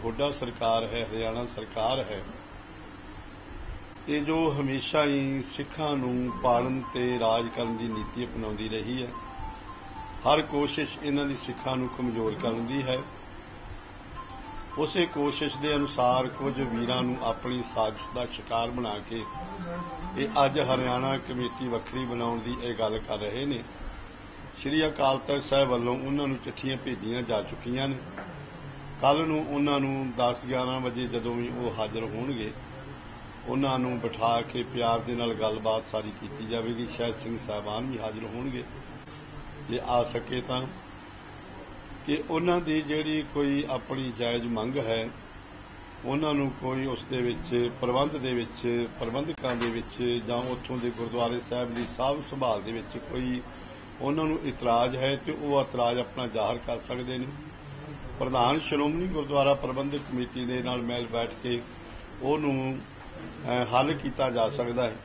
ਹੁੱਡਾ ਸਰਕਾਰ ਹੈ, ਹਰਿਆਣਾ ਸਰਕਾਰ ਹੈ। ਇਹ ਜੋ ਹਮੇਸ਼ਾ ਹੀ ਸਿੱਖਾਂ ਨੂੰ ਪਾਲਣ ਤੇ ਰਾਜ ਕਰਨ ਦੀ ਨੀਤੀ ਅਪਣਾਉਂਦੀ ਰਹੀ ਹੈ, ਹਰ ਕੋਸ਼ਿਸ਼ ਇਹਨਾਂ ਦੀ ਸਿੱਖਾਂ ਨੂੰ ਕਮਜ਼ੋਰ ਕਰਨ ਦੀ ਹੈ। ਉਸੇ ਕੋਸ਼ਿਸ਼ ਦੇ ਅਨੁਸਾਰ ਕੁਝ ਵੀਰਾਂ ਨੂੰ ਆਪਣੀ ਸਾਜ਼ਿਸ਼ ਦਾ ਸ਼ਿਕਾਰ ਬਣਾ ਕੇ ਇਹ ਅੱਜ ਹਰਿਆਣਾ ਕਮੇਟੀ ਵੱਖਰੀ ਬਣਾਉਣ ਦੀ ਇਹ ਗੱਲ ਕਰ ਰਹੇ ਨੇ। ਸ਼੍ਰੀ ਅਕਾਲ ਤਖਤ ਸਾਹਿਬ ਵੱਲੋਂ ਉਹਨਾਂ ਨੂੰ ਚਿੱਠੀਆਂ ਭੇਜੀਆਂ ਜਾ ਚੁੱਕੀਆਂ ਨੇ। ਕੱਲ ਨੂੰ ਉਹਨਾਂ ਨੂੰ 10-11 ਵਜੇ ਜਦੋਂ ਵੀ ਉਹ ਹਾਜ਼ਰ ਹੋਣਗੇ, ਉਹਨਾਂ ਨੂੰ ਬਿਠਾ ਕੇ ਪਿਆਰ ਦੇ ਨਾਲ ਗੱਲਬਾਤ ਸਾਰੀ ਕੀਤੀ ਜਾਵੇਗੀ। ਸ਼ਾਇਦ ਸਿੰਘ ਸਾਹਿਬਾਨ ਵੀ ਹਾਜ਼ਰ ਹੋਣਗੇ। ਜੇ ਆ ਸਕੇ ਤਾਂ ਕਿ ਉਹਨਾਂ ਦੀ ਜਿਹੜੀ ਕੋਈ ਆਪਣੀ ਜਾਇਜ਼ ਮੰਗ ਹੈ, ਉਹਨਾਂ ਨੂੰ ਕੋਈ ਉਸ ਦੇ ਵਿੱਚ ਪ੍ਰਬੰਧ ਦੇ ਵਿੱਚ, ਪ੍ਰਬੰਧਕਾਂ ਦੇ ਵਿੱਚ ਜਾਂ ਉੱਥੋਂ ਦੇ ਗੁਰਦੁਆਰੇ ਸਾਹਿਬ ਦੀ ਸਾਂਭ ਸੰਭਾਲ ਦੇ ਵਿੱਚ ਕੋਈ ਉਹਨਾਂ ਨੂੰ ਇਤਰਾਜ਼ ਹੈ ਤੇ ਉਹ ਇਤਰਾਜ਼ ਆਪਣਾ ਜ਼ਾਹਰ ਕਰ ਸਕਦੇ ਨੇ। ਪ੍ਰਧਾਨ ਸ਼੍ਰੋਮਣੀ ਗੁਰਦੁਆਰਾ ਪ੍ਰਬੰਧਕ ਕਮੇਟੀ ਦੇ ਨਾਲ ਮਿਲ ਬੈਠ ਕੇ ਉਹਨੂੰ ਅਹ, ਹੱਲ ਕੀਤਾ ਜਾ ਸਕਦਾ ਹੈ।